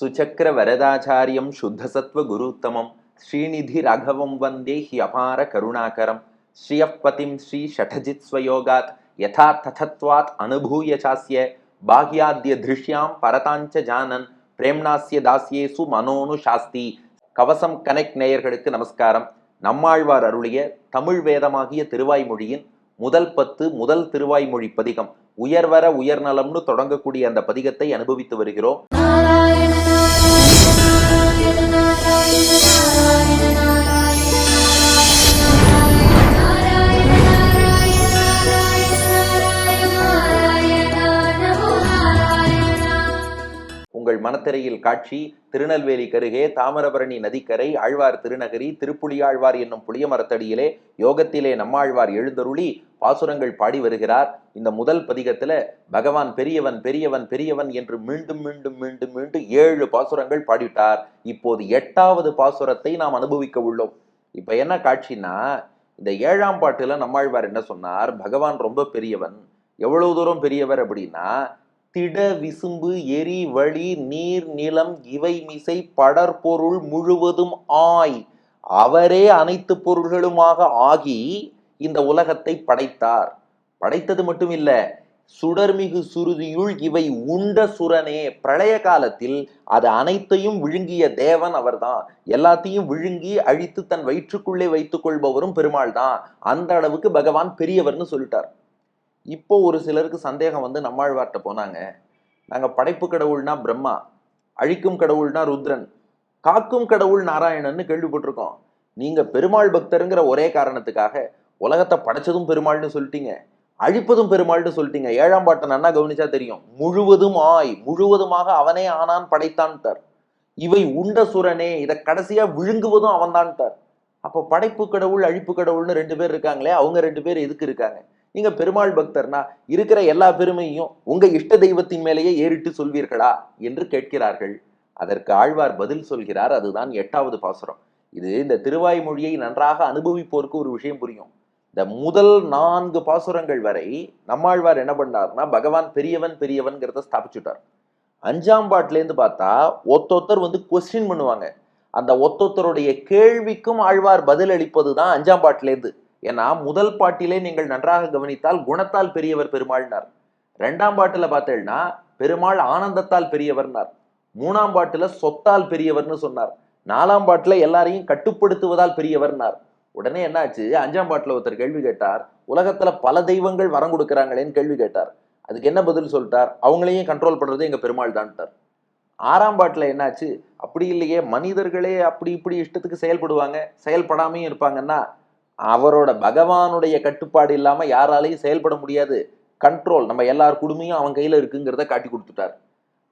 சுச்சக்கர வரதாச்சாரியம் சுத்தசத்வ குருத்தமம். ஸ்ரீநிதி ராகவம் வந்தே he அபார கருணாகரம். ஸ்ரீயப்பதிம் ஸ்ரீ ஷடஜித் ஸ்வயோகாத். யதா ததத்வாத் அனுபூய சாஸ்ய. பாக்யாத்ய திருஷ்யாம் பரதாஞ்ச ஜானன். பிரேம்னாஸ்ய தாசியேசு மனோனு சாஸ்தி. கவசம் கனெக்ட் நேயர்களுக்கு நமஸ்காரம். நம்மாழ்வார் அருளிய தமிழ் வேதமாகிய திருவாய்மொழியின் முதல் பத்து முதல் திருவாய்மொழி பதிகம். உயர்வர உயர்நலம்னு தொடங்கக்கூடிய அந்த பதிகத்தை அனுபவித்து வருகிறோம். உங்கள் மனத்திரையில் காட்சி திருநெல்வேலி கருகே தாமிரபரணி நதிக்கரை ஆழ்வார் திருநகரி திருப்புலியாழ்வார் என்னும் புளிய மரத்தடியிலே யோகத்திலே நம்மாழ்வார் எழுந்தருளி பாசுரங்கள் பாடி வருகிறார். இந்த முதல் பதிகத்தில் பகவான் பெரியவன் பெரியவன் பெரியவன் என்று மீண்டும் மீண்டும் மீண்டும் மீண்டும் ஏழு பாசுரங்கள் பாடிவிட்டார். இப்போது எட்டாவது பாசுரத்தை நாம் அனுபவிக்க உள்ளோம். இப்போ என்ன காட்சின்னா இந்த ஏழாம் பாட்டில் நம்மாழ்வார் என்ன சொன்னார்? பகவான் ரொம்ப பெரியவன். எவ்வளவு தூரம் பெரியவர் அப்படின்னா திட விசும்பு எரி வழி நீர் நிலம் இவை மிசை படற்பொருள் முழுவதும் ஆய். அவரே அனைத்து பொருள்களுமாக ஆகி இந்த உலகத்தை படைத்தார். படைத்தது மட்டும் இல்லை சுடர்மிகு சுருதியுள் இவை உண்ட சுரனே. பிரளய காலத்தில் அது அனைத்தையும் விழுங்கிய தேவன் அவர்தான். எல்லாத்தையும் விழுங்கி அழித்து தன் வயிற்றுக்குள்ளே வைத்துக் கொள்பவரும் பெருமாள் தான் அந்த அளவுக்கு பகவான் பெரியவர்னு சொல்லிட்டார். இப்போ ஒரு சிலருக்கு சந்தேகம் வந்து நம்மாழ்வார்கிட்ட போனாங்க. நாங்கள் படைப்பு கடவுள்னா பிரம்மா அழிக்கும் கடவுள்னா ருத்ரன் காக்கும் கடவுள் நாராயணன்னு கேள்விப்பட்டிருக்கோம். நீங்க பெருமாள் பக்தருங்கிற ஒரே காரணத்துக்காக உலகத்தை படைச்சதும் பெருமாள்னு சொல்லிட்டீங்க அழிப்பதும் பெருமாள்னு சொல்லிட்டீங்க. ஏழாம் பாட்டை நன்னா கவனிச்சா தெரியும். முழுவதும் ஆய் முழுவதுமாக அவனே ஆனான் படைத்தான் தார். இவை உண்ட சுரனே இதை கடைசியா விழுங்குவதும் அவன்தான்ட்டார் அப்போ படைப்பு கடவுள் அழிப்பு கடவுள்னு ரெண்டு பேர் இருக்காங்களே அவங்க ரெண்டு பேர் எதுக்கு இருக்காங்க? நீங்க பெருமாள் பக்தர்னா இருக்கிற எல்லா பெருமையும் உங்க இஷ்ட தெய்வத்தின் மேலேயே ஏறிட்டு சொல்வீர்களா என்று கேட்கிறார்கள். அதற்கு ஆழ்வார் பதில் சொல்கிறார் அதுதான் எட்டாவது பாசுரம். இது இந்த திருவாய்மொழியை நன்றாக அனுபவிப்போருக்கு ஒரு விஷயம் புரியும். இந்த முதல் நான்கு பாசுரங்கள் வரை நம்மாழ்வார் என்ன பண்ணார்னா பகவான் பெரியவன் பெரியவன்கிறத ஸ்தாபிச்சுட்டார். அஞ்சாம் பாட்டிலேருந்து பார்த்தா ஒத்தொத்தர் வந்து கொஸ்டின் பண்ணுவாங்க. அந்த ஒத்தொத்தருடைய கேள்விக்கும் ஆழ்வார் பதில் அளிப்பது தான் அஞ்சாம் பாட்டிலேருந்து ஏன்னா முதல் பாட்டிலே நீங்கள் நன்றாக கவனித்தால் குணத்தால் பெரியவர் பெருமாள்னார். ரெண்டாம் பாட்டில் பார்த்தேன்னா பெருமாள் ஆனந்தத்தால் பெரியவர்னார். மூணாம் பாட்டில் சொத்தால் பெரியவர்னு சொன்னார். நாலாம் பாட்டில் எல்லாரையும் கட்டுப்படுத்துவதால் பெரியவர்னார். உடனே என்னாச்சு? அஞ்சாம் பாட்டில் ஒருத்தர் கேள்வி கேட்டார். உலகத்தில் பல தெய்வங்கள் வரம் கொடுக்குறாங்களேன்னு கேள்வி கேட்டார். அதுக்கு என்ன பதில் சொல்லிட்டார்? அவங்களையும் கண்ட்ரோல் பண்ணுறது எங்கள் பெருமாள் தான்ட்டார் ஆறாம் பாட்டில் என்னாச்சு? அப்படி இல்லையே மனிதர்களே அப்படி இப்படி இஷ்டத்துக்கு செயல்படுவாங்க செயல்படாமையும் இருப்பாங்கன்னா அவரோட பகவானுடைய கட்டுப்பாடு இல்லாமல் யாராலையும் செயல்பட முடியாது. கண்ட்ரோல் நம்ம எல்லார் குடுமையும் அவன் கையில் இருக்குங்கிறத காட்டி கொடுத்துட்டார்.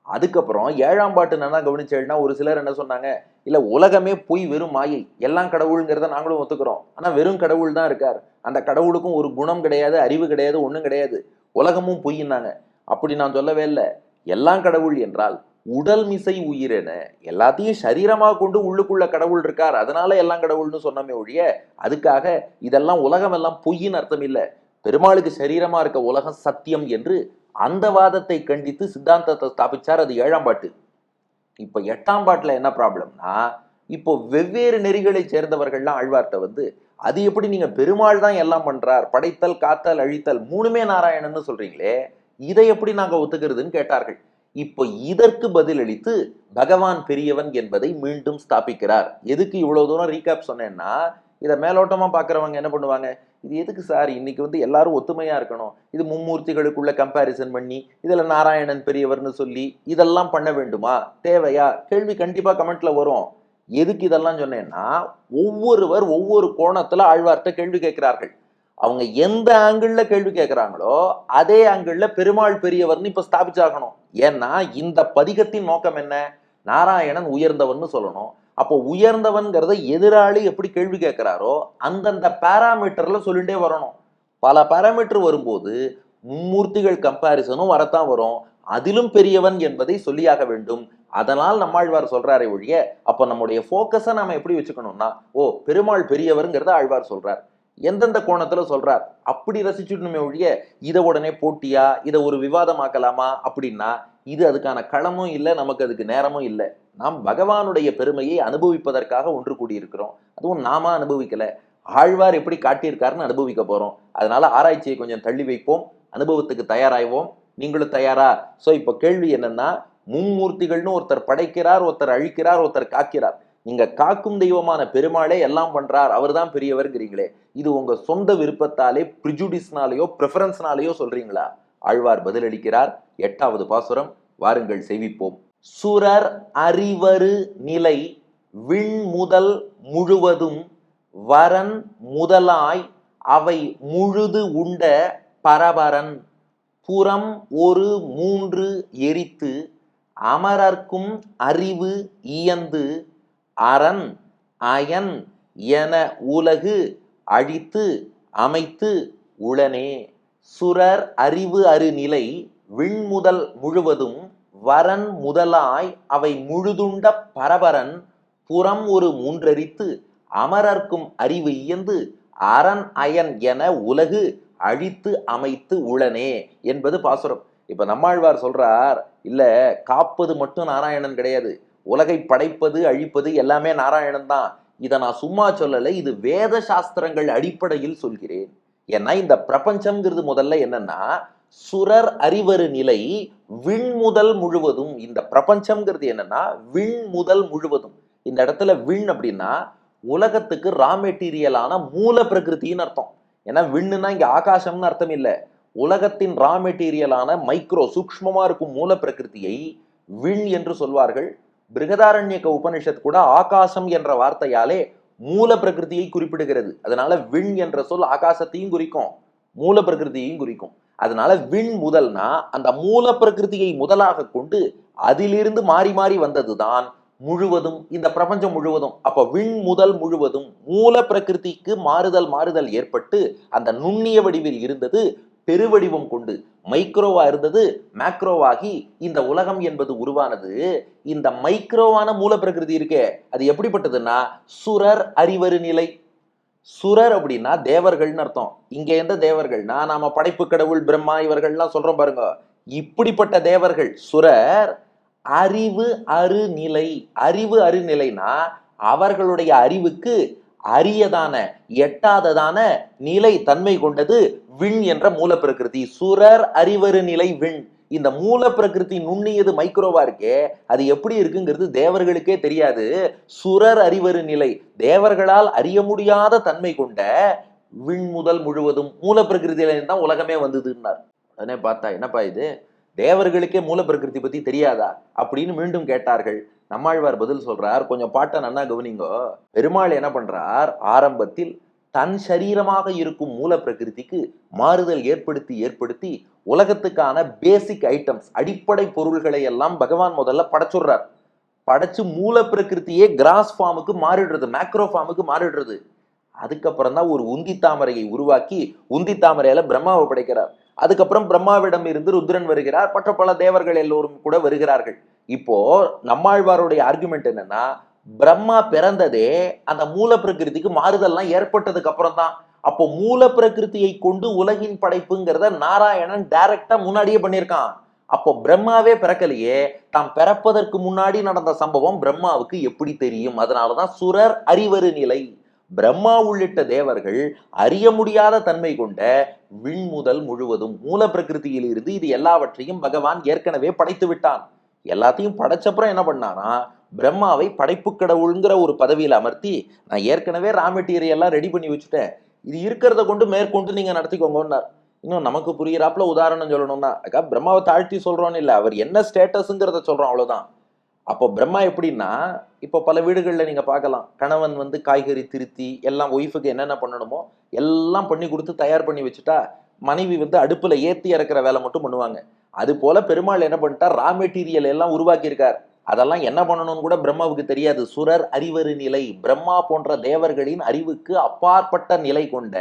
அதுக்கப்புறம் ஏழாம் பாட்டு நல்லா கவனிச்சேன்னா ஒரு சிலர் என்ன சொன்னாங்க இல்லை உலகமே பொய் வெறும் மாயை. எல்லாம் கடவுளுங்கிறத நாங்களும் ஒத்துக்கிறோம். ஆனால் வெறும் கடவுள் தான் இருக்கார். அந்த கடவுளுக்கும் ஒரு குணம் கிடையாது அறிவு கிடையாது ஒன்றும் கிடையாது. உலகமும் பொய்யின்னாங்க அப்படி நான் சொல்லவே இல்லை. எல்லாம் கடவுள் என்றால் உடல் மிசை உயிரென எல்லாத்தையும் சரீரமாக கொண்டு உள்ளுக்குள்ள கடவுள் இருக்கார். அதனால எல்லாம் கடவுள்னு சொன்னமே ஒழிய அதுக்காக இதெல்லாம் உலகம் எல்லாம் பொய்யின் அர்த்தம் இல்லை. பெருமாளுக்கு சரீரமா இருக்க உலகம் சத்தியம் என்று அந்த வாதத்தை கண்டித்து சித்தாந்தத்தை ஸ்தாபிச்சார் அது ஏழாம் பாட்டு. இப்ப எட்டாம் பாட்டுல என்ன ப்ராப்ளம்னா இப்போ வெவ்வேறு நெறிகளை சேர்ந்தவர்கள்லாம் ஆழ்வார்ட்ட வந்து அது எப்படி நீங்க பெருமாள் தான் எல்லாம் பண்றார்? படைத்தல் காத்தல் அழித்தல் மூணுமே நாராயணன்னு சொல்றீங்களே இதை எப்படி நாங்க ஒத்துக்கிறதுன்னு கேட்டார்கள். இப்போ இதற்கு பதிலளித்து பகவான் பெரியவன் என்பதை மீண்டும் ஸ்தாபிக்கிறார். எதுக்கு இவ்வளவு தூரம் ரீகேப் சொன்னேன்னா இதை மேலோட்டமா பார்க்குறவங்க என்ன பண்ணுவாங்க? இது எதுக்கு சார்? இன்னைக்கு வந்து எல்லாரும் ஒத்துமையா இருக்கணும். இது மும்மூர்த்திகளுக்குள்ள கம்பேரிசன் பண்ணி இதுல நாராயணன் பெரியவர்னு சொல்லி இதெல்லாம் பண்ண வேண்டுமா? தேவையா? கேள்வி கண்டிப்பா கமெண்ட்ல வரும். எதுக்கு இதெல்லாம் சொன்னேன்னா ஒவ்வொருவர் ஒவ்வொரு கோணத்துல ஆழ்வார்கிட்ட கேள்வி கேட்கிறார்கள். அவங்க எந்த ஆங்கிளில் கேள்வி கேட்கிறாங்களோ அதே ஆங்கிளில் பெருமாள் பெரியவர்னு இப்ப ஸ்தாபிச்சாகணும். ஏன்னா இந்த பதிகத்தின் நோக்கம் என்ன? நாராயணன் உயர்ந்தவன் சொல்லணும். அப்போ உயர்ந்தவன்கிறத எதிராளி எப்படி கேள்வி கேட்கிறாரோ அந்தந்த பேராமீட்டர்ல சொல்லிட்டே வரணும். பல பேராமீட்டர் வரும்போது மும்மூர்த்திகள் கம்பாரிசனும் வரத்தான் வரும். அதிலும் பெரியவன் என்பதை சொல்லியாக வேண்டும். அதனால் நம்மாழ்வார் சொல்றாரே ஒழிய அப்போ நம்முடைய ஃபோக்கஸை நாம எப்படி வச்சுக்கணும்னா ஓ பெருமாள் பெரியவருங்கிறத ஆழ்வார் சொல்றார். எந்தெந்த கோணத்துல சொல்றார்? அப்படி ரசிச்சுடணுமே ஒழிய இதை உடனே போட்டியா? இதை ஒரு விவாதமாக்கலாமா? அப்படின்னா இது அதுக்கான களமும் இல்லை நமக்கு அதுக்கு நேரமும் இல்லை. நாம் பகவானுடைய பெருமையை அனுபவிப்பதற்காக ஒன்று கூடியிருக்கிறோம். அதுவும் நாம அனுபவிக்கல. ஆழ்வார் எப்படி காட்டியிருக்காருன்னு அனுபவிக்க போறோம். அதனால ஆராய்ச்சியை கொஞ்சம் தள்ளி வைப்போம். அனுபவத்துக்கு தயாராய்வோம். நீங்களும் தயாரா? சோ இப்போ கேள்வி என்னன்னா மும்மூர்த்திகள்னு ஒருத்தர் படைக்கிறார் ஒருத்தர் அழிக்கிறார் ஒருத்தர் காக்கிறார். நீங்க காக்கும் தெய்வமான பெருமாளே எல்லாம் பண்றார் அவர்தான் பெரியவர்ங்கிறீங்களே. இது உங்க சொந்த விருப்பத்தாலே ப்ரிஜுடிஸ்னாலேயோ ப்ரிஃபரன்ஸ்னாலேயோ சொல்றீங்களா? ஆழ்வார் பதிலளிக்கிறார். எட்டாவது பாசுரம் வாருங்கள் செய்விப்போம் சுரர் அறிவரு நிலை விண்முதல் முழுவதும் வரன் முதலாய் அவை முழுது உண்ட பரபரன் புறம் ஒரு மூன்று எரித்து அமரர்க்கும் அறிவு இயந்து அரண் அயன் என உலகு அழித்து அமைத்து உளனே. சுரர் அறிவு அருநிலை விண்முதல் முழுவதும் வரன் முதலாய் அவை முழுதுண்ட பரபரன் புறம் ஒரு மூன்றரித்து அமரர்க்கும் அறிவு இயந்து அரண் அயன் என உலகு அழித்து அமைத்து உளனே என்பது பாசுரம். இப்ப நம்மாழ்வார் சொல்றார் இல்ல காப்பது மட்டும் நாராயணன் கிடையாது. உலகை படைப்பது அழிப்பது எல்லாமே நாராயணன் தான். இதை நான் சும்மா சொல்லலை இது வேத சாஸ்திரங்கள் அடிப்படையில் சொல்கிறேன். ஏன்னா இந்த பிரபஞ்சம்ங்கிறது முதல்ல என்னன்னா சுரர் அறிவரு நிலை விண்முதல் முழுவதும் இந்த பிரபஞ்சம்ங்கிறது என்னன்னா விண்முதல் முழுவதும். இந்த இடத்துல விண் அப்படின்னா உலகத்துக்கு ரா மெட்டீரியலான மூல பிரகிருத்தின்னு அர்த்தம். ஏன்னா விண்ணுனா இங்க ஆகாசம்னு அர்த்தம் இல்லை. உலகத்தின் ரா மெட்டீரியலான மைக்ரோ சூக்மமா இருக்கும் மூல பிரகிருதியை விண் என்று சொல்வார்கள். பிருகதாரண்யக உபனிஷத் கூட ஆகாசம் என்ற வார்த்தையாலே மூல பிரகிருதியை குறிப்பிடுகிறது. அதனால விண் என்ற சொல் ஆகாசத்தையும் குறிக்கும் மூல பிரகிருதியையும் குறிக்கும். அதனால விண் முதல்னா அந்த மூல பிரகிருதியை முதலாக கொண்டு அதிலிருந்து மாறி மாறி வந்ததுதான் முழுவதும் இந்த பிரபஞ்சம் முழுவதும். அப்ப விண் முதல் முழுவதும் மூல பிரகிருதிக்கு மாறுதல் மாறுதல் ஏற்பட்டு அந்த நுண்ணிய வடிவில் இருந்தது பெருவடிவம் கொண்டு மைக்ரோவா இருந்தது மேக்ரோவாகி இந்த உலகம் என்பது உருவானது. இந்த மைக்ரோவான மூல பிரகிருதி இருக்கே அது எப்படிப்பட்டதுன்னா சுரர் அறிவரு நிலை. சுரர் அப்படின்னா தேவர்கள்னு அர்த்தம். இங்க எந்த தேவர்கள்னா நாம படைப்பு கடவுள் பிரம்மா இவர்கள்லாம் சொல்றோம் பாருங்க. இப்படிப்பட்ட தேவர்கள் சுரர் அறிவு அருநிலை அறிவு அருநிலைனா அவர்களுடைய அறிவுக்கு அரியதான எட்டாததான நிலை தன்மை கொண்டது விண் என்ற மூல பிரகிருதி சுரர் அறிவரு நிலை விண். இந்த மூல பிரகிருதி நுண்ணியது மைக்ரோவா இருக்கே அது எப்படி இருக்குங்கிறது தேவர்களுக்கே தெரியாது. சுரர் அறிவரு நிலை தேவர்களால் அறிய முடியாத தன்மை கொண்ட விண் முதல் முழுவதும் மூல பிரகிருதியில தான் உலகமே வந்ததுன்னார். உடனே பார்த்தா என்னப்பா இது? தேவர்களுக்கே மூல பிரகிருதி பத்தி தெரியாதா? அப்படின்னு மீண்டும் கேட்டார்கள். நம்மாழ்வார் பதில் சொல்றார் கொஞ்சம் பாட்டை நன்னா கவனிங்கோ. பெருமாள் என்ன பண்றார்? ஆரம்பத்தில் தன் சரீரமாக இருக்கும் மூல பிரகிருதிக்கு மாறுதல் ஏற்படுத்தி ஏற்படுத்தி உலகத்துக்கான பேசிக் ஐட்டம்ஸ் அடிப்படை பொருள்களை எல்லாம் பகவான் முதல்ல படைச்சுடுறார் படைச்சு மூல பிரகிருதியே கிராஸ் ஃபார்முக்கு மாறிடுறது மேக்ரோ ஃபார்முக்கு மாறிடுறது. அதுக்கப்புறம் தான் ஒரு உந்தி தாமரையை உருவாக்கி உந்தி தாமரையில பிரம்மாவை படைக்கிறார். அதுக்கப்புறம் பிரம்மாவிடம் இருந்து ருத்ரன் வருகிறார் மற்ற பல தேவர்கள் எல்லோரும் கூட வருகிறார்கள். இப்போ நம்மாழ்வாருடைய ஆர்குமெண்ட் என்னன்னா பிரம்மா பிறந்ததே அந்த மூல பிரகிருதிக்கு மாறுதல்லாம் ஏற்பட்டதுக்கு அப்புறம் தான் அப்போ மூல பிரகிருதியை கொண்டு உலகின் படைப்புங்கிறத நாராயணன் டைரக்டா முன்னாடியே பண்ணியிருக்கான். அப்போ பிரம்மாவே பிறக்கலையே. தாம் பிறப்பதற்கு முன்னாடி நடந்த சம்பவம் பிரம்மாவுக்கு எப்படி தெரியும்? அதனாலதான் சுரர் அறிவரு நிலை. பிரம்மா உள்ளிட்ட தேவர்கள் அறிய முடியாத தன்மை கொண்ட விண்முதல் முழுவதும் மூல பிரகிருத்தியில் இருந்து இது எல்லாவற்றையும் பகவான் ஏற்கனவே படைத்து விட்டான் எல்லாத்தையும் படைச்சப்புறம் என்ன பண்ணானா பிரம்மாவை படைப்பு கடவுளுங்கிற ஒரு பதவியில் அமர்த்தி நான் ஏற்கனவே ரா மெட்டீரியல் எல்லாம் ரெடி பண்ணி வச்சுட்டேன். இது இருக்கிறத கொண்டு மேற்கொண்டு நீங்கள் நடத்திக்கோங்கன்னார். இன்னும் நமக்கு புரியிறாப்புல உதாரணம் சொல்லணும்னா அக்கா பிரம்மாவை தாழ்த்தி சொல்கிறோன்னு இல்லை அவர் என்ன ஸ்டேட்டஸுங்கிறத சொல்கிறோம் அவ்வளோதான் அப்போ பிரம்மா எப்படின்னா இப்போ பல வீடுகளில் நீங்கள் பார்க்கலாம். கணவன் வந்து காய்கறி திருத்தி எல்லாம் ஒய்ஃபுக்கு என்னென்ன பண்ணணுமோ எல்லாம் பண்ணி கொடுத்து தயார் பண்ணி வச்சுட்டா மனைவி வந்து அடுப்பில் ஏற்றி இறக்குற வேலை மட்டும் பண்ணுவாங்க. அது போல் பெருமாள் என்ன பண்ணிட்டா ரா மெட்டீரியல் எல்லாம் உருவாக்கியிருக்கார். அதெல்லாம் என்ன பண்ணணும்னு கூட பிரம்மாவுக்கு தெரியாது. சுரர் அறிவரு நிலை பிரம்மா போன்ற தேவர்களின் அறிவுக்கு அப்பாற்பட்ட நிலை கொண்ட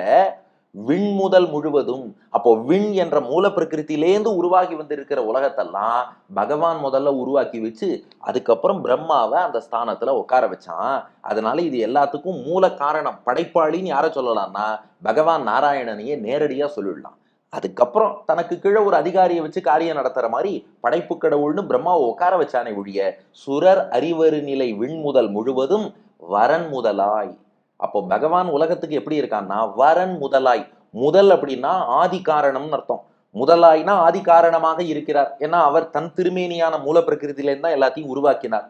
விண் முதல் முழுவதும் அப்போ விண் என்ற மூல பிரகிருத்திலேருந்து உருவாகி வந்திருக்கிற உலகத்தெல்லாம் பகவான் முதல்ல உருவாக்கி வச்சு அதுக்கப்புறம் பிரம்மாவை அந்த ஸ்தானத்துல உட்கார வச்சான். அதனால இது எல்லாத்துக்கும் மூல காரணம். படைப்பாளின்னு யாரை சொல்லலாம்னா பகவான் நாராயணனையே நேரடியா சொல்லிடலாம். அதுக்கப்புறம் தனக்கு கீழே ஒரு அதிகாரியை வச்சு காரியம் நடத்துற மாதிரி படைப்பு கடவுள்னு பிரம்மாவை உட்கார வச்சானே ஒழிய சுரர் அறிவரு நிலை விண்முதல் முழுவதும் வரன் முதலாய். அப்போ பகவான் உலகத்துக்கு எப்படி இருக்கான்னா வரன் முதலாய். முதல் அப்படின்னா ஆதி காரணம்னு அர்த்தம். முதலாய்னா ஆதி காரணமாக இருக்கிறார். ஏன்னா அவர் தன் திருமேனியான மூல பிரகிருதியிலேருந்து தான் எல்லாத்தையும் உருவாக்கினார்.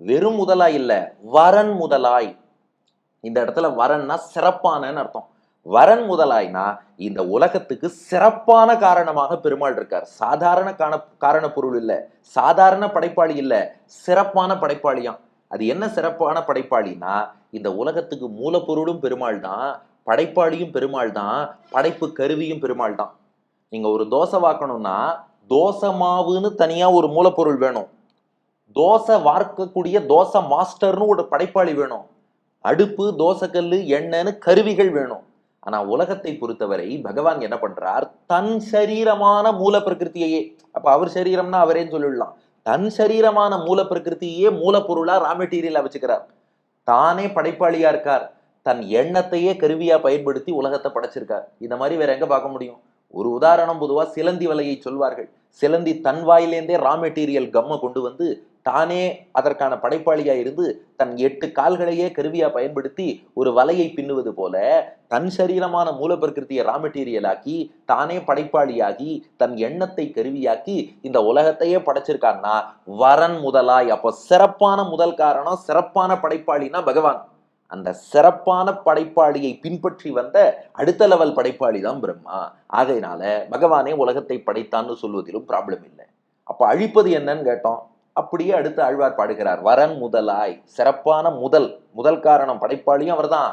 வெறும் முதலாய் இல்லை வரன் முதலாய். இந்த இடத்துல வரன்னா சிறப்பானன்னு அர்த்தம். வரன் முதலாய்னா இந்த உலகத்துக்கு சிறப்பான காரணமாக பெருமாள் இருக்கார். சாதாரண காண காரண பொருள் இல்லை. சாதாரண படைப்பாளி இல்லை. சிறப்பான படைப்பாளியாம். அது என்ன சிறப்பான படைப்பாளினா இந்த உலகத்துக்கு மூலப்பொருளும் பெருமாள் தான் படைப்பாளியும் பெருமாள் தான் படைப்பு கருவியும் பெருமாள் தான். நீங்க ஒரு தோசை வாக்கணும்னா தோசை மாவுன்னு தனியா ஒரு மூலப்பொருள் வேணும். தோசை வார்க்கக்கூடிய தோசை மாஸ்டர்னு ஒரு படைப்பாளி வேணும். அடுப்பு தோசைக்கல் எண்ணெய்னு கருவிகள் வேணும். ஆனா உலகத்தை பொறுத்தவரை பகவான் என்ன பண்றார்? தன் சரீரமான மூல பிரகிருத்தியையே அப்ப அவர் சரீரம்னா அவரேன்னு சொல்லிடலாம். தன் சரீரமான மூல பிரகிருதியே மூலப்பொருளா ரா மெட்டீரியலா வச்சுக்கிறார். தானே படைப்பாளியா இருக்கார். தன் எண்ணத்தையே கருவியா பயன்படுத்தி உலகத்தை படைச்சிருக்கார். இந்த மாதிரி வேற எங்க பார்க்க முடியும்? ஒரு உதாரணம் பொதுவா சிலந்தி வலையை சொல்வார்கள். சிலந்தி தன் வாயிலேந்தே ரா மெட்டீரியல் கம்மை கொண்டு வந்து தானே அதற்கான படைப்பாளியா இருந்து தன் எட்டு கால்களையே கருவியா பயன்படுத்தி ஒரு வலையை பின்னுவது போல தன் சரீரமான மூல பிரகிருத்தியை ரா மெட்டீரியல் ஆக்கி தானே படைப்பாளியாகி தன் எண்ணத்தை கருவியாக்கி இந்த உலகத்தையே படைச்சிருக்கான்னா வரன் முதலாய் அப்போ சிறப்பான முதல் காரணம் சிறப்பான படைப்பாளினா பகவான். அந்த சிறப்பான படைப்பாளியை பின்பற்றி வந்த அடுத்த லெவல் படைப்பாளி தான் பிரம்மா. ஆகையினால பகவானே உலகத்தை படைத்தான்னு சொல்வதிலும் ப்ராப்ளம் இல்லை. அப்ப அழிப்பது என்னன்னு கேட்டோம். அப்படியே அடுத்து ஆழ்வார் பாடுகிறார். வரன் முதலாய். சிறப்பான முதல் முதல் காரணம் படைப்பாளியும் அவர்தான்.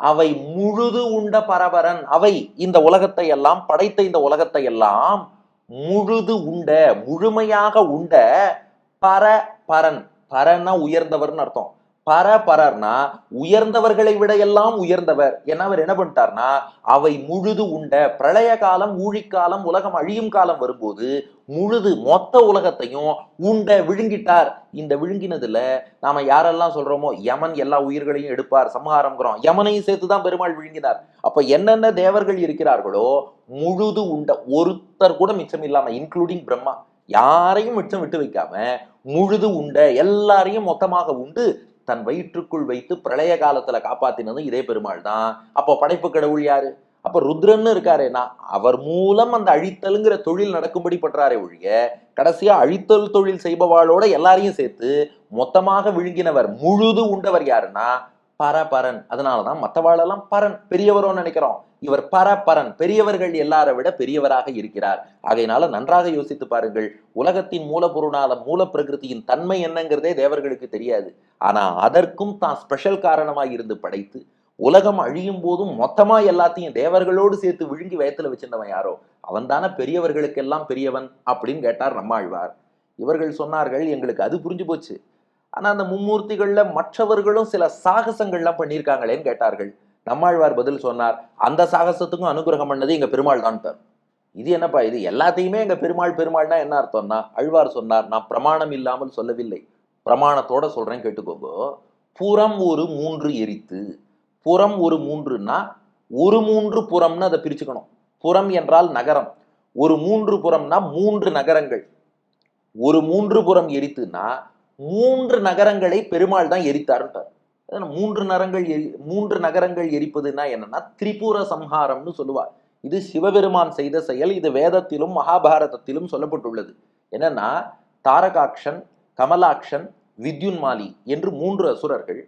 அவை முழுது உண்ட பரபரன் அவை இந்த உலகத்தை எல்லாம் படைத்த இந்த உலகத்தை எல்லாம் முழுது உண்ட முழுமையாக உண்ட பர பரன் பரன்னா உயர்ந்தவர்னு அர்த்தம். பர பரர்னா உயர்ந்தவர்களை விட எல்லாம் உயர்ந்தவர். ஏன்னா அவர் என்ன பண்ணிட்டார்னா அவை முழுது உண்ட பிரளய காலம் ஊழிக்காலம் உலகம் அழியும் காலம் வரும்போது முழுது மொத்த உலகத்தையும் உண்ட விழுங்கிட்டார். இந்த விழுங்கினதுல நாம யாரெல்லாம் சொல்றோமோ யமன் எல்லா உயிர்களையும் எடுப்பார் சம்ஹாரம்ங்கிறோம். யமனையும் சேர்த்து தான் பெருமாள் விழுங்கினார். அப்ப என்னென்ன தேவர்கள் இருக்கிறார்களோ முழுது உண்ட ஒருத்தர் கூட மிச்சம் இல்லாம இன்க்ளூடிங் பிரம்மா யாரையும் மிச்சம் விட்டு வைக்காம முழுது உண்ட எல்லாரையும் மொத்தமாக உண்டு தன் வயிற்றுக்குள் வைத்து பிரளய காலத்துல காப்பாத்தினதும் இதே பெருமாள் தான் அப்போ படைப்பு கடவுள் யாரு? அப்ப ருத்ரன்னு இருக்காரேனா அவர் மூலம் அந்த அழித்தலுங்கிற தொழில் நடக்கும்படி பண்றாரே ஒழிய கடைசியா அழித்தல் தொழில் செய்பவாளோட எல்லாரையும் சேர்த்து மொத்தமாக விழுங்கினவர் முழுது உண்டவர் யாருன்னா பரபரன். அதனாலதான் மற்றவாளெல்லாம் பரன் பெரியவரோன்னு நினைக்கிறோம். இவர் பரபரன் பெரியவர்கள் எல்லாரை விட பெரியவராக இருக்கிறார். ஆகையினால நன்றாக யோசித்து பாருங்கள் உலகத்தின் மூலப்பொருளால மூல பிரகிருதியின் தன்மை என்னங்கிறதே தேவர்களுக்கு தெரியாது. ஆனா அதற்கும் தான் ஸ்பெஷல் காரணமாய் இருந்து படைத்து உலகம் அழியும் போதும் மொத்தமா எல்லாத்தையும் தேவர்களோடு சேர்த்து விழுங்கி வயத்துல வச்சிருந்தவன் யாரோ? அவன் தானே பெரியவர்களுக்கெல்லாம் பெரியவன் அப்படின்னு கேட்டார் நம்மாழ்வார். இவர்கள் சொன்னார்கள் எங்களுக்கு அது புரிஞ்சு போச்சு. ஆனா அந்த மும்மூர்த்திகள்ல மற்றவர்களும் சில சாகசங்கள்லாம் பண்ணியிருக்காங்களேன்னு கேட்டார்கள். நம்மாழ்வார் பதில் சொன்னார் அந்த சாகசத்துக்கும் அனுகிரகம் பண்ணது எங்க பெருமாள் தான் இது என்னப்பா இது எல்லாத்தையுமே எங்க பெருமாள் பெருமாள்னா என்ன அர்த்தம்னா அழ்வார் சொன்னார் நான் பிரமாணம் இல்லாமல் சொல்லவில்லை. பிரமாணத்தோட சொல்றேன் கேட்டுக்கோங்க. புறம் ஒரு மூன்று எரித்து புறம் ஒரு மூன்றுன்னா ஒரு மூன்று புறம்னு அதை பிரிச்சுக்கணும். புறம் என்றால் நகரம். ஒரு மூன்று புறம்னா மூன்று நகரங்கள். ஒரு மூன்று புறம் எரித்துன்னா மூன்று நகரங்களை பெருமாள் தான் எரித்தாருன்ட்டார் மூன்று நரங்கள் எரி மூன்று நகரங்கள் எரிப்பதுன்னா என்னன்னா திரிபுர சம்ஹாரம்னு சொல்லுவார். இது சிவபெருமான் செய்த செயல் இது வேதத்திலும் மகாபாரதத்திலும் சொல்லப்பட்டுள்ளது. என்னன்னா தாரகாக்ஷன் கமலாக்ஷன் வித்யுன்மாலி என்று மூன்று அசுரர்கள்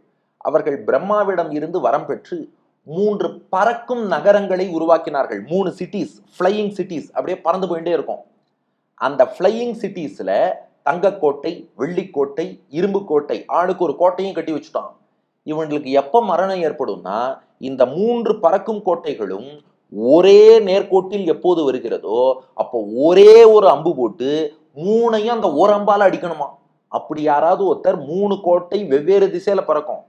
அவர்கள் பிரம்மாவிடம் இருந்து வரம் பெற்று மூன்று பறக்கும் நகரங்களை உருவாக்கினார்கள். மூணு சிட்டிஸ் ஃப்ளையிங் சிட்டிஸ் அப்படியே பறந்து போயிட்டே இருக்கும். அந்த ஃப்ளையிங் சிட்டிஸில் தங்கக்கோட்டை வெள்ளிக்கோட்டை இரும்பு கோட்டை ஆளுக்கு ஒரு கோட்டையும் கட்டி வச்சுட்டான். இவங்களுக்கு எப்போ மரணம் ஏற்படும்னா இந்த மூன்று பறக்கும் கோட்டைகளும் ஒரே நேர்கோட்டில் எப்போது வருகிறதோ அப்போ ஒரே ஒரு அம்பு போட்டு மூணையும் அந்த ஒரு அம்பால் அடிக்கணுமா? அப்படி யாராவது ஒருத்தர் மூணு கோட்டை வெவ்வேறு திசையில பறக்கும்.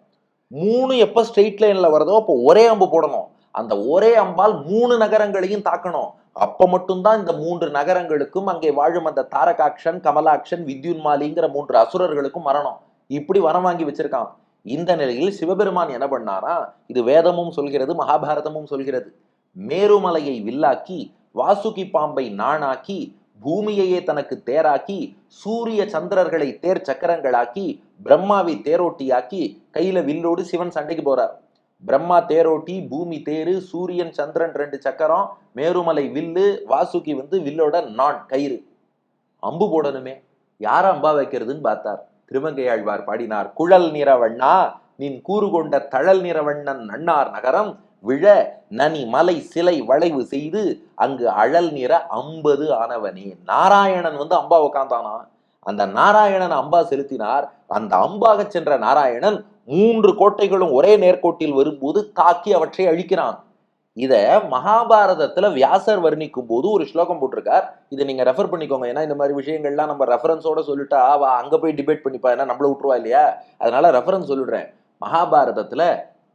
மூணு எப்போ ஸ்ட்ரெயிட் லைன்ல வருதோ அப்போ ஒரே அம்பு போடணும். அந்த ஒரே அம்பால் மூணு நகரங்களையும் தாக்கணும். அப்ப மட்டும்தான் இந்த மூன்று நகரங்களுக்கும் அங்கே வாழும் அந்த தாரகாக்ஷன் கமலாக்ஷன் வித்யுன்மாலிங்கிற மூன்று அசுரர்களுக்கும் மரணம். இப்படி வரம் வாங்கி வச்சிருக்கான் இந்த நிலையில் சிவபெருமான் என்ன பண்ணாரா? இது வேதமும் சொல்கிறது மகாபாரதமும் சொல்கிறது. மேருமலையை வில்லாக்கி வாசுகி பாம்பை நாணாக்கி பூமியையே தனக்கு தேராக்கி சூரிய சந்திரர்களை தேர் சக்கரங்களாக்கி பிரம்மாவை தேரோட்டியாக்கி கையில வில்லோடு சிவன் சண்டைக்கு போறார். பிரம்மா தேரோட்டி பூமி தேரு சூரியன் சந்திரன் ரெண்டு சக்கரம் மேருமலை வில்லு வாசுகி வந்து வில்லோட நான் கயிறு. அம்பு போடணுமே. யார அம்பா வைக்கிறதுன்னு பார்த்தார். திருமங்கையாழ்வார் பாடினார் குழல் நிறவண்ணா நின் கூறு கொண்ட தழல் நிறவண்ணன் நன்னார் நகரம் விழ நனி மலை சிலை வளைவு செய்து அங்கு அழல் நிற அம்பது ஆனவனே. நாராயணன் வந்து அம்பா உக்காந்தானா? அந்த நாராயணன் அம்பா செலுத்தினார். அந்த அம்பாக சென்ற நாராயணன் மூன்று கோட்டைகளும் ஒரே நேர்கோட்டில் வரும்போது தாக்கி அவற்றை அழிக்கிறான். இத மகாபாரதத்துல வியாசர் வர்ணிக்கும் போது ஒரு ஸ்லோகம் போட்டிருக்கார். இதை நீங்க ரெஃபர் பண்ணிக்கோங்க. ஏன்னா இந்த மாதிரி விஷயங்கள்லாம் நம்ம ரெஃபரன்ஸோட சொல்லிட்டா அவ அங்க போய் டிபேட் பண்ணிப்பா. ஏன்னா நம்மள விட்டுருவா இல்லையா? அதனால ரெஃபரன்ஸ் சொல்லிடுறேன். மகாபாரதத்துல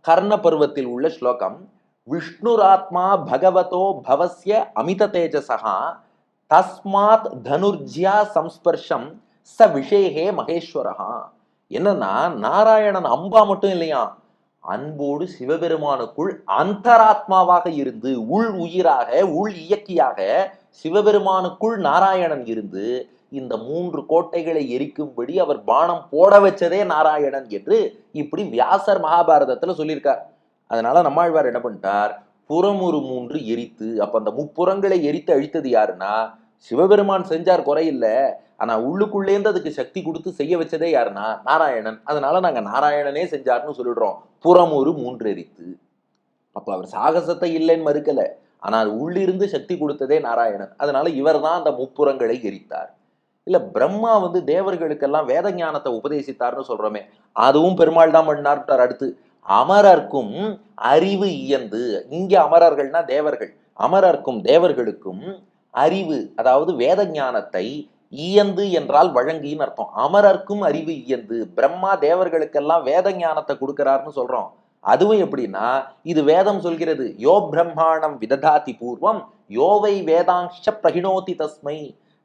கர்ண பருவத்தில் உள்ள ஸ்லோகம் விஷ்ணுராத்மா பகவதோ பவசிய அமித தேஜசகா தஸ்மாத் தனுர்ஜ்யா சம்ஸ்பர்ஷம் ச விஷேகே மகேஸ்வரஹா. என்னன்னா நாராயணன் அம்பா மட்டும் இல்லையா? அன்போடு சிவபெருமானுக்குள் அந்தராத்மாவாக இருந்து உள் உயிராக உள் இயக்கியாக சிவபெருமானுக்குள் நாராயணன் இருந்து இந்த மூன்று கோட்டைகளை எரிக்கும்படி அவர் பானம் போட வச்சதே நாராயணன் என்று இப்படி வியாசர் மகாபாரதத்துல சொல்லியிருக்கார். அதனால நம்மாழ்வார் என்ன பண்ணிட்டார்? புறமுறு மூன்று எரித்து அப்ப அந்த முப்புறங்களை எரித்து அழித்தது யாருன்னா சிவபெருமான் செஞ்சார் குறையில்ல. ஆனால் உள்ளுக்குள்ளேந்து அதுக்கு சக்தி கொடுத்து செய்ய வச்சதே யாருன்னா நாராயணன். அதனால நாங்கள் நாராயணனே செஞ்சார்னு சொல்லிடுறோம். புறம் ஒரு மூன்றெரித்து. அப்போ அவர் சாகசத்தை இல்லைன்னு மறுக்கலை. ஆனால் உள்ளிருந்து சக்தி கொடுத்ததே நாராயணன். அதனால இவர் தான் அந்த முப்புறங்களை எரித்தார். இல்லை பிரம்மா வந்து தேவர்களுக்கெல்லாம் வேத ஞானத்தை உபதேசித்தார்னு சொல்கிறோமே அதுவும் பெருமாள் தான் பண்ணார்ட்டார் அடுத்து. அமரர்க்கும் அறிவு இயந்து இங்கே அமரர்கள்னா தேவர்கள். அமரர்க்கும் தேவர்களுக்கும் அறிவு அதாவது வேத ஞானத்தை இயந்து என்றால் வழங்கின்னு அர்த்தம். அமரர்க்கும் அறிவு இயந்து பிரம்மா தேவர்களுக்கெல்லாம் வேத ஞானத்தை கொடுக்கிறாருன்னு சொல்றோம். அதுவும் எப்படின்னா இது வேதம் சொல்கிறது யோ பிரம்மாணம் விததாதி பூர்வம் யோவை வேதாங்ஷ பிரகிணோதி தஸ்மை.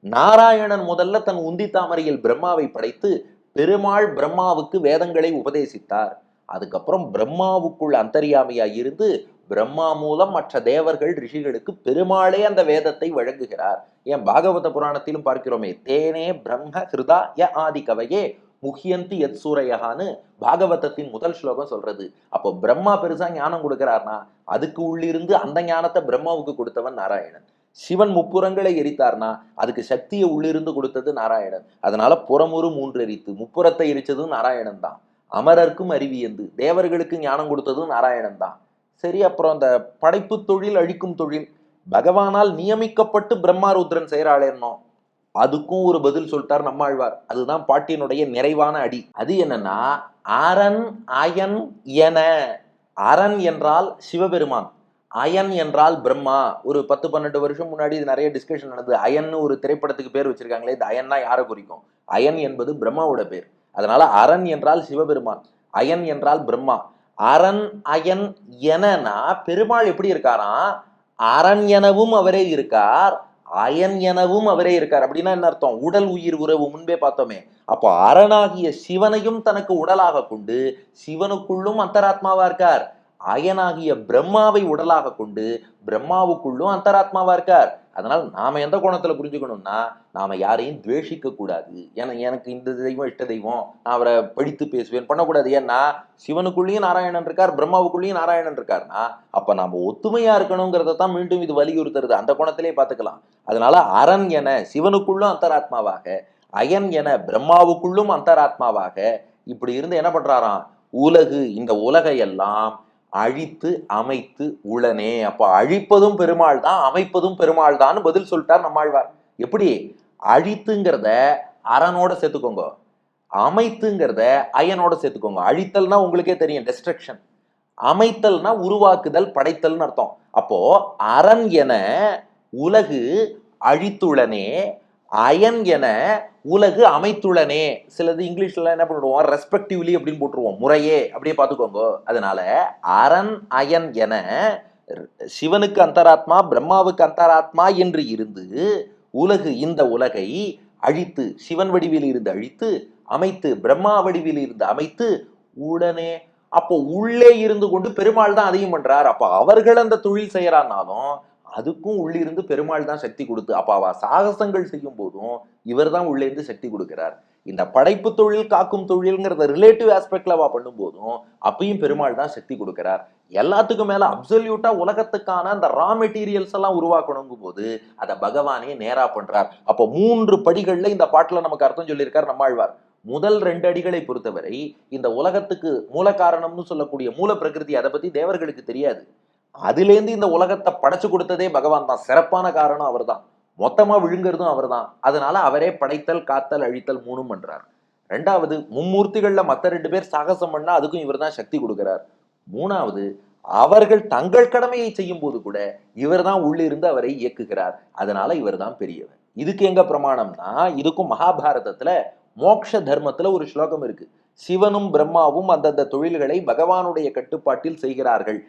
நாராயணன் முதல்ல தன் உந்தி தாமரையில் பிரம்மாவை படைத்து பெருமாள் பிரம்மாவுக்கு வேதங்களை உபதேசித்தார். அதுக்கப்புறம் பிரம்மாவுக்குள் அந்தரியாமையாய் இருந்து பிரம்மா மூலம் மற்ற தேவர்கள் ரிஷிகளுக்கு பெருமாளே அந்த வேதத்தை வழங்குகிறார். ஏன்? பாகவத புராணத்திலும் பார்க்கிறோமே. தேனே பிரம்ம ஹிருதா ய ஆதி கவையே முஹியந்தி யத் சூரையகான்னு பாகவதத்தின் முதல் ஸ்லோகம் சொல்றது. அப்போ பிரம்மா பெருசா ஞானம் கொடுக்கிறார்னா அதுக்கு உள்ளிருந்து அந்த ஞானத்தை பிரம்மாவுக்கு கொடுத்தவன் நாராயணன். சிவன் முப்புறங்களை எரித்தார்னா அதுக்கு சக்தியை உள்ளிருந்து கொடுத்தது நாராயணன். அதனால புறமுறு மூன்று எரித்து முப்புறத்தை எரிச்சதும் நாராயணன் தான். அமரர்க்கும் அறிவியந்து தேவர்களுக்கு ஞானம் கொடுத்ததும் நாராயணன் தான். சரி அப்புறம் அந்த படைப்பு தொழில் அழிக்கும் தொழில். பகவானால் நியமிக்கப்பட்டு பிரம்மா ருத்ரன் அதுக்கும் ஒரு பதில் சொல்லிட்டார் நம்மாழ்வார். அதுதான் பாட்டினுடைய நிறைவான அடி. அது என்னன்னா அரண் அயன் என. அரண் என்றால் சிவபெருமான். அயன் என்றால் பிரம்மா. ஒரு பத்து பன்னெண்டு வருஷம் முன்னாடி இது நிறைய டிஸ்கஷன் நடந்தது. அயன்னு ஒரு திரைப்படத்துக்கு பேர் வச்சிருக்காங்களே இந்த அயன்னா யாரை குறிக்கும்? அயன் என்பது பிரம்மாவோட பேர். அதனால அரண் என்றால் சிவபெருமான். அயன் என்றால் பிரம்மா. அரண் அயன் எனனா பெருமாள் எப்படி இருக்காராம்? அரண் எனவும் அவரே இருக்கார் அயன் எனவும் அவரே இருக்கார். அப்படின்னா என்ன அர்த்தம்? உடல் உயிர் உறவு முன்பே பார்த்தோமே. அப்போ அரணாகிய சிவனையும் தனக்கு உடலாக கொண்டு சிவனுக்குள்ளும் அந்தராத்மாவா இருக்கார். அயனாகிய பிரம்மாவை உடலாக கொண்டு பிரம்மாவுக்குள்ளும் அந்தராத்மாவா இருக்கார். அதனால் நாம எந்த கோணத்துல புரிஞ்சுக்கணும்னா நாம யாரையும் துவேஷிக்க கூடாது. ஏன்னா எனக்கு இந்த தெய்வம் இஷ்ட தெய்வம் நான் அவரை படித்து பேசுவேன் பண்ணக்கூடாது. ஏன்னா சிவனுக்குள்ளேயும் நாராயணன் இருக்கார் பிரம்மாவுக்குள்ளேயும் நாராயணன் இருக்கார்னா அப்ப நாம ஒத்துமையா இருக்கணுங்கிறத தான் மீண்டும் இது வலியுறுத்துறது. அந்த கோணத்திலே பார்த்துக்கலாம். அதனால அரண் என சிவனுக்குள்ளும் அந்தராத்மாவாக அயன் என பிரம்மாவுக்குள்ளும் அந்தராத்மாவாக இப்படி இருந்து என்ன பண்றாராம்? உலகு இந்த உலகையெல்லாம் அழித்து அமைத்து உளனே. அப்ப அழிப்பதும் பெருமாள் தான் அமைப்பதும் பெருமாள் தான் பதில் சொல்லிட்டார் நம்மாழ்வார். எப்படி? அழித்துங்கிறத அரணோட சேர்த்துக்கோங்க. அமைத்துங்கிறத அயனோட சேர்த்துக்கோங்க. அழித்தல்னா உங்களுக்கே தெரியும் டெஸ்ட்ரக்ஷன் அமைத்தல்னா உருவாக்குதல் படைத்தல்னு அர்த்தம். அப்போ அரண் என உலகு அழித்துளனே அயன் என உலகு அமைத்துள்ளனே. சிலது இங்கிலீஷ்ல என்ன பண்ணிடுவோம்? ரெஸ்பெக்டிவ்லி அப்படின்னு போட்டுருவோம். முறையே. அப்படியே பார்த்துக்கோங்க. அதனால அரண் அயன் என சிவனுக்கு அந்தராத்மா பிரம்மாவுக்கு அந்தராத்மா என்று இருந்து உலகு இந்த உலகை அழித்து சிவன் வடிவில் இருந்து அழித்து அமைத்து பிரம்மா வடிவில் இருந்து அமைத்து உடனே அப்போ உள்ளே இருந்து கொண்டு பெருமாள் தான் அதையும் பண்றார். அப்போ அவர்கள் அந்த தொழில் செய்யறான்னாலும் அதுக்கும் உள்ளிருந்து பெருமாள் தான் சக்தி கொடுத்து அப்ப அவ சாகசங்கள் செய்யும் போதும் இவர் தான் உள்ளே இருந்து சக்தி கொடுக்கிறார். இந்த படைப்பு தொழில் காக்கும் தொழில்ங்கிறத ரிலேட்டிவ் ஆஸ்பெக்ட்ல அவ பண்ணும்போதும் அப்பயும் பெருமாள் தான் சக்தி கொடுக்கிறார். எல்லாத்துக்கும் மேல அப்சல்யூட்டா உலகத்துக்கான அந்த ரா மெட்டீரியல்ஸ் எல்லாம் உருவாக்கணுங்கும் போது அதை பகவானே நேரா பண்றார். அப்போ மூன்று படிகள்ல இந்த பாட்டுல நமக்கு அர்த்தம் சொல்லியிருக்கார் நம்மாழ்வார். முதல் ரெண்டு அடிகளை பொறுத்தவரை இந்த உலகத்துக்கு மூல காரணம்னு சொல்லக்கூடிய மூல பிரகிருதி அதை பத்தி தேவர்களுக்கு தெரியாது. அதுலேருந்து இந்த உலகத்தை படைச்சு கொடுத்ததே பகவான் தான். சிறப்பான காரணம் அவர்தான். மொத்தமாக விழுங்குறதும் அவர்தான். அதனால அவரே படைத்தல் காத்தல் அழித்தல் மூணும் பண்ணுறார் ரெண்டாவது மும்மூர்த்திகள்ல மற்ற ரெண்டு பேர் சாகசம் பண்ணால் அதுக்கும் இவர் தான் சக்தி கொடுக்குறார். மூணாவது அவர்கள் தங்கள் கடமையை செய்யும் போது கூட இவர் தான் உள்ளிருந்து அவரை இயக்குகிறார். அதனால இவர் தான் பெரியவர். இதுக்கு எங்க பிரமாணம்னா இதுக்கும் மகாபாரதத்துல மோக்ஷ தர்மத்துல ஒரு ஸ்லோகம் இருக்கு. சிவனும் பிரம்மாவும் அந்தந்த தொழில்களை பகவானுடைய கட்டுப்பாட்டில் செய்கிறார்கள்.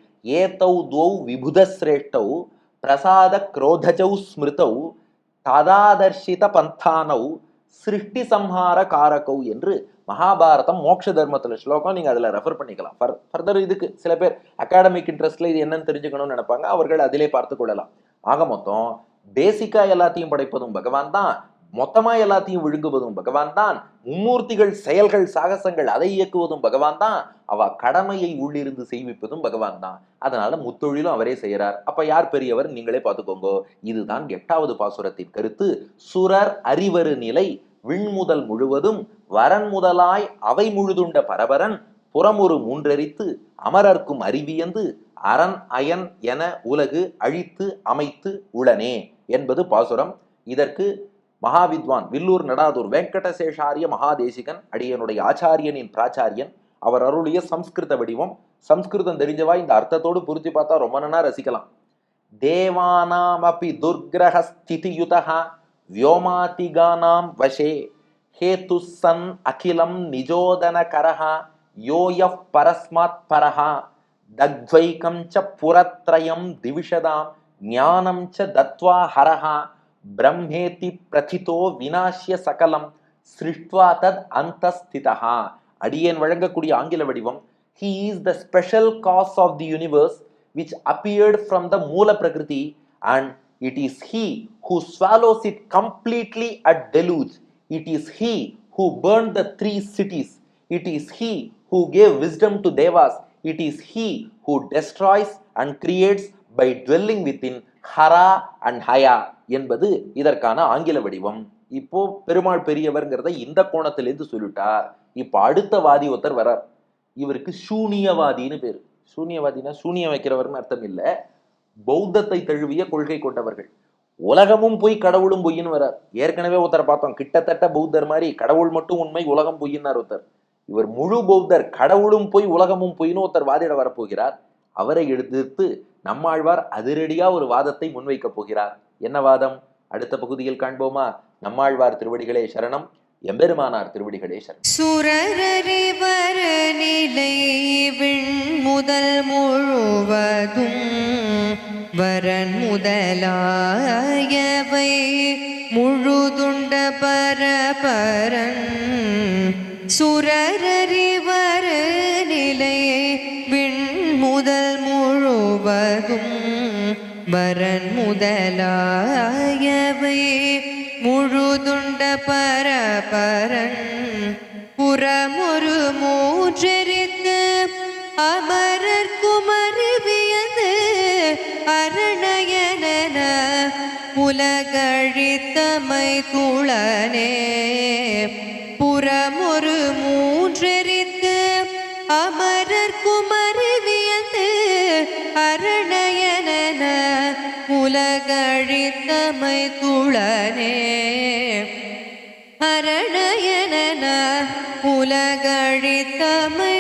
ஏத்தௌ துவௌ விபுத சிரேஷ்டௌ பிரசாத குரோதஜௌ ஸ்மிருதௌ ததாதர்ஷித பந்தானௌ சிருஷ்டி சம்ஹார காரகௌ என்று மகாபாரதம் மோட்ச தர்மத்துல ஸ்லோகம் நீங்க அதுல ரெஃபர் பண்ணிக்கலாம். ஃபர்தர் இதுக்கு சில பேர் அகாடமிக் இன்ட்ரெஸ்ட்ல இது என்னன்னு தெரிஞ்சுக்கணும்னு நினைப்பாங்க. அவர்கள் அதிலே பார்த்து கொள்ளலாம். ஆக மொத்தம் பேசிக்கா எல்லாத்தையும் படைப்பதும் பகவான் தான். மொத்தமா எல்லாத்தையும் விழுங்குவதும் பகவான் தான் மும்மூர்த்திகள் செயல்கள் சாகசங்கள் அதை இயக்குவதும் பகவான் தான் அவ கடமையை உள்ளிருந்து செய்விப்பதும் பகவான் தான் அதனால முத்தொழிலும் அவரே செய்கிறார் அப்ப யார் பெரியவர்? நீங்களே பார்த்துக்கோங்க. இதுதான் எட்டாவது பாசுரத்தின் கருத்து. சுரர் அறிவரு நிலை விண்முதல் முழுவதும் வரன் முதலாய் அவை முழுதுண்ட பரபரன் புறமொரு மூன்றரித்து அமரர்க்கும் அறிவியந்து அரண் அயன் என உலகு அழித்து அமைத்து உளனே என்பது பாசுரம். இதற்கு மகாவித்வான் வில்லூர் நடாதூர் வெங்கடசேஷாரிய மகாதேசிகன் அடியனுடைய ஆச்சாரியனின் பிராச்சாரியன் அவர் அருளிய சம்ஸ்கிருத வடிவம் சம்ஸ்கிருதம் தெரிஞ்சவா? இந்த அர்த்தத்தோடு புரிச்சு பார்த்தா ரொம்ப நன்னா ரசிக்கலாம். தேவானாமபி துர்கிரக ஸ்திதியுதா வியோமாதிகானாம் வசே ஹேத்து சன் அகிலம் நிஜோதன கரஹா யோய பரஸ்மாத் பரஹா தத்வைகம் ச புரத்ரயம் திவிஷதாம் ஞானம் ச தத்வா ஹரஹா பிரம்மேதி பிரதிதோ வினாஷ்ய சகலம் சிருஷ்டுவா தத் அந்தஸ்திதா அடியேன் வழங்கக்கூடிய ஆங்கில வடிவம் he is the special cause of the universe which appeared from the மூல பிரகிருதி and it is he who swallows it completely at deluge it is he who burned the three cities it is he who gave wisdom to devas it is he who destroys and creates by dwelling within Hara and Haya என்பது இதற்கான ஆங்கில வடிவம். இப்போ பெருமாள் பெரியவர்ங்கிறத இந்த கோணத்திலேருந்து சொல்லிட்டார் இப்போ அடுத்த வாதி ஒருத்தர் வரார் இவருக்கு சூனியவாதின்னு பேர். சூனியவாதினா சூனியம் வைக்கிறவர்னு அர்த்தம் இல்லை. பௌத்தத்தை தழுவிய கொள்கை கொண்டவர்கள். உலகமும் பொய் கடவுளும் பொய்ன்னு வரார் ஏற்கனவே ஒருத்தரை பார்த்தோம். கிட்டத்தட்ட பௌத்தர் மாதிரி கடவுள் மட்டும் உண்மை உலகம் பொய்யினார் ஒருத்தர். இவர் முழு பௌத்தர் கடவுளும் பொய் உலகமும் பொய்ன்னு ஒருத்தர் வாதிட வரப்போகிறார். அவரை எடுத்து நம்மாழ்வார் அதிரடியா ஒரு வாதத்தை முன்வைக்க போகிறார். என்ன வாதம் அடுத்த பகுதியில் காண்போமா? நம்மாழ்வார் திருவடிகளே சரணம். எம்பெருமானார் திருவடிகளே சரணம். சுரரறிவர் நிலை முதல் முழுவதும் வரன் முதலாயவை முழுதுண்ட பரபரன் நிலையை விண் முதல் முழுவதும் வரன் முதலாயவை முழுதுண்ட பரபரன். புறமொரு மூன்றெரித்து அமரர் குமருவியது அரணயன உலகழித்தமை குளனே. புறமொரு மூ துளனே அரணயன உலகழித்தமை